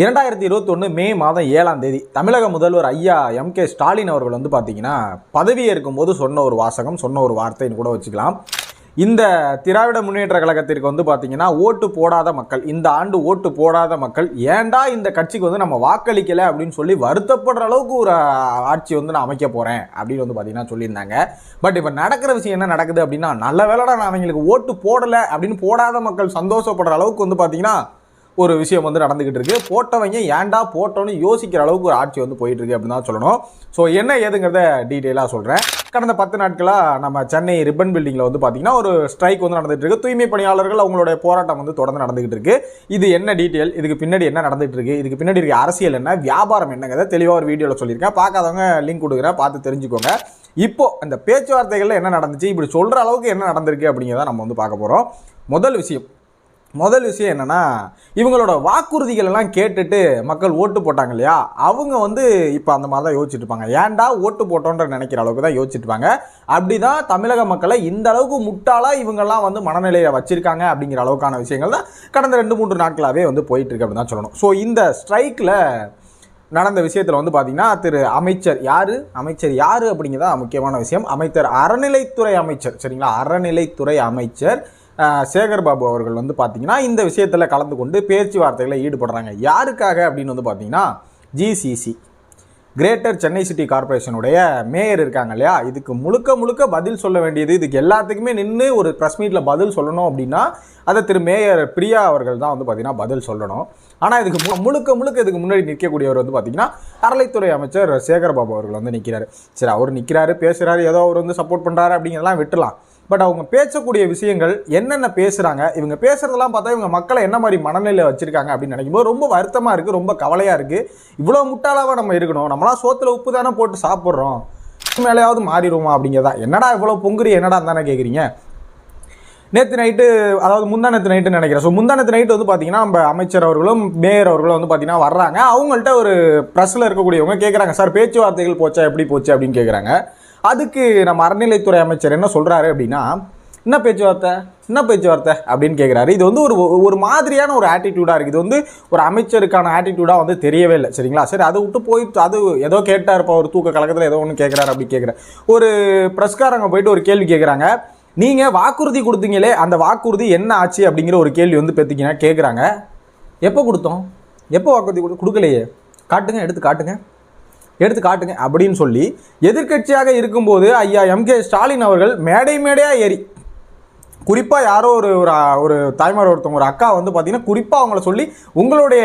இரண்டாயிரத்தி இருபத்தொன்று மே மாதம் ஏழாம் தேதி தமிழக முதல்வர் ஐயா எம் கே ஸ்டாலின் அவர்கள் வந்து பார்த்தீங்கன்னா பதவியேற்கும் போது சொன்ன ஒரு வாசகம் சொன்ன ஒரு வார்த்தைன்னு கூட வச்சுக்கலாம். இந்த திராவிட முன்னேற்ற கழகத்திற்கு வந்து பார்த்தீங்கன்னா ஓட்டு போடாத மக்கள் இந்த ஆண்டு ஓட்டு போடாத மக்கள் ஏன்டா இந்த கட்சிக்கு வந்து நம்ம வாக்களிக்கலை அப்படின்னு சொல்லி வருத்தப்படுற அளவுக்கு ஒரு ஆட்சி வந்து நான் அமைக்க போகிறேன் அப்படின்னு வந்து பார்த்தீங்கன்னா சொல்லியிருந்தாங்க. பட் இப்போ நடக்கிற விஷயம் என்ன நடக்குது அப்படின்னா நல்ல வேலைடா நான் அவங்களுக்கு ஓட்டு போடலை அப்படின்னு போடாத மக்கள் சந்தோஷப்படுற அளவுக்கு வந்து பார்த்தீங்கன்னா ஒரு விஷயம் வந்து நடந்துகிட்டு இருக்கு. போட்டவங்க ஏன்டா போட்டோன்னு யோசிக்கிற அளவுக்கு ஒரு ஆட்சி வந்து போயிட்டு இருக்கு அப்படின்னு தான் சொல்லணும். ஸோ என்ன ஏதுங்கிறத டீட்டெயிலாக சொல்கிறேன் கடந்த பத்து நாட்களாக நம்ம சென்னை ரிப்பன் பில்டிங்கில் வந்து பார்த்தீங்கன்னா ஒரு ஸ்ட்ரைக் வந்து நடந்துகிட்டு இருக்கு. தூய்மை பணியாளர்கள் அவங்களுடைய போராட்டம் வந்து தொடர்ந்து நடந்துகிட்டு இருக்கு. இது என்ன டீட்டெயில்? இதுக்கு பின்னாடி என்ன நடந்துட்டு இருக்கு? இதுக்கு பின்னாடி இருக்க அரசியல் என்ன? வியாபாரம் என்னங்கிறத தெளிவாக ஒரு வீடியோவில் சொல்லியிருக்கேன். பார்க்காதவங்க லிங்க் கொடுக்குறேன். பார்த்து தெரிஞ்சுக்கோங்க. இப்போ அந்த பேச்சுவார்த்தைகளில் என்ன நடந்துச்சு? இப்படி சொல்கிற அளவுக்கு என்ன நடந்திருக்கு அப்படிங்கிறத நம்ம வந்து பார்க்க போகிறோம் முதல் விஷயம் முதல் விஷயம் என்னென்னா இவங்களோட வாக்குறுதிகள் எல்லாம் கேட்டுட்டு மக்கள் ஓட்டு போட்டாங்க இல்லையா? அவங்க வந்து இப்போ அந்த மாதிரி தான் யோசிச்சுட்டு இருப்பாங்க. ஏன்டா ஓட்டு போட்டோன்ற நினைக்கிற அளவுக்கு தான் யோசிச்சுட்டு அப்படி அப்படிதான் தமிழக மக்களை இந்த அளவுக்கு முட்டாளாக இவங்கெல்லாம் வந்து மனநிலையை வச்சுருக்காங்க அப்படிங்கிற அளவுக்கான விஷயங்கள் தான் கடந்த ரெண்டு மூன்று நாட்களாகவே வந்து போயிட்டுருக்கு அப்படின்னு தான் சொல்லணும். ஸோ இந்த ஸ்ட்ரைக்கில் நடந்த விஷயத்தில் வந்து பார்த்தீங்கன்னா திரு அமைச்சர் யார்? அமைச்சர் யார் அப்படிங்கிறதா முக்கியமான விஷயம். அமைச்சர் அறநிலைத்துறை அமைச்சர் சரிங்களா? அறநிலைத்துறை அமைச்சர் சேகர்பாபு சேகர் பாபு அவர்கள் வந்து பார்த்தீங்கன்னா இந்த விஷயத்தில் கலந்து கொண்டு பேச்சுவார்த்தைகளில் ஈடுபடுறாங்க. யாருக்காக அப்படின்னு வந்து பார்த்தீங்கன்னா ஜிசிசி கிரேட்டர் சென்னை சிட்டி கார்ப்பரேஷனுடைய மேயர் இருக்காங்க இல்லையா? இதுக்கு முழுக்க முழுக்க பதில் சொல்ல வேண்டியது இதுக்கு எல்லாத்துக்குமே நின்று ஒரு ப்ரெஸ் மீட்டில் பதில் சொல்லணும் அப்படின்னா அதை திரு மேயர் பிரியா அவர்கள் தான் வந்து பார்த்தீங்கன்னா பதில் சொல்லணும். ஆனால் இதுக்கு மு- முழுக்க முழுக்க இதுக்கு முன்னாடி நிற்கக்கூடியவர் வந்து பார்த்தீங்கன்னா அறளைத்துறை அமைச்சர் சேகர் பாபு அவர்கள் வந்து நிற்கிறாரு சரி அவர் நிற்கிறாரு பேசுகிறாரு ஏதோ அவர் வந்து சப்போர்ட் பண்ணுறாரு அப்படிங்கிறதெல்லாம் விட்டுலாம் பட் அவங்க பேசக்கூடிய விஷயங்கள் என்னென்ன பேசுகிறாங்க இவங்க பேசுகிறதெல்லாம் பார்த்தா இவங்க மக்களை என்ன மாதிரி மனநிலையில் வச்சுருக்காங்க அப்படின்னு நினைக்கும்போது ரொம்ப வருத்தமாக இருக்குது ரொம்ப கவலையாக இருக்குது இவ்வளோ முட்டாளாவாக நம்ம இருக்கணும் நம்மளாம் சோத்தில் உப்பு தானே போட்டு சாப்பிட்றோம். மேலேயாவது மாறிடுவோமா அப்படிங்கிறதா? என்னடா இவ்வளோ பொங்குறி என்னடா தானே கேட்குறீங்க நேற்று நைட்டு அதாவது முந்தானத்து நைட்டுன்னு நைட்டு நினைக்கிறேன். ஸோ முந்தானத்து நைட்டு வந்து பார்த்தீங்கன்னா நம்ம அமைச்சர் அவர்களும் மேயர் அவர்களும் வந்து பார்த்தீங்கன்னா வர்றாங்க. அவங்கள்ட்ட ஒரு ப்ரெஸ்ஸில் இருக்கக்கூடியவங்க கேட்குறாங்க சார் பேச்சுவார்த்தைகள் போச்சா எப்படி போச்சு? அப்படின்னு கேட்குறாங்க அதுக்கு நம்ம அறநிலைத்துறை அமைச்சர் என்ன சொல்கிறாரு அப்படின்னா என்ன பேச்சுவார்த்தை? என்ன பேச்சுவார்த்தை? அப்படின்னு கேட்குறாரு இது வந்து ஒரு ஒரு மாதிரியான ஒரு ஆட்டிடியூடாக இருக்குது இது வந்து ஒரு அமைச்சருக்கான ஆட்டிடியூடாக வந்து தெரியவே இல்லை. சரிங்களா? சரி அதை விட்டு போய் அது ஏதோ இப்போ ஒரு தூக்க கலக்கத்தில் ஏதோ ஒன்று கேட்குறாரு அப்படி கேட்குறேன் ஒரு ப்ரெஸ்காரங்க போயிட்டு ஒரு கேள்வி கேட்குறாங்க நீங்கள் வாக்குறுதி கொடுத்தீங்களே அந்த வாக்குறுதி என்ன ஆச்சு? அப்படிங்கிற ஒரு கேள்வி வந்து பார்த்தீங்கன்னா கேட்குறாங்க எப்போ கொடுத்தோம்? எப்போ வாக்குறுதி கொடு கொடுக்கலையே? காட்டுங்க எடுத்து காட்டுங்க. எடுத்து காட்டுங்க அப்படின்னு சொல்லி எதிர்க்கட்சியாக இருக்கும்போது ஐயா எம் கே ஸ்டாலின் அவர்கள் மேடை மேடையாக ஏறி குறிப்பாக யாரோ ஒரு ஒரு ஒரு தாய்மார் ஒருத்தவங்க ஒரு அக்கா வந்து பார்த்தீங்கன்னா குறிப்பாக அவங்கள சொல்லி உங்களுடைய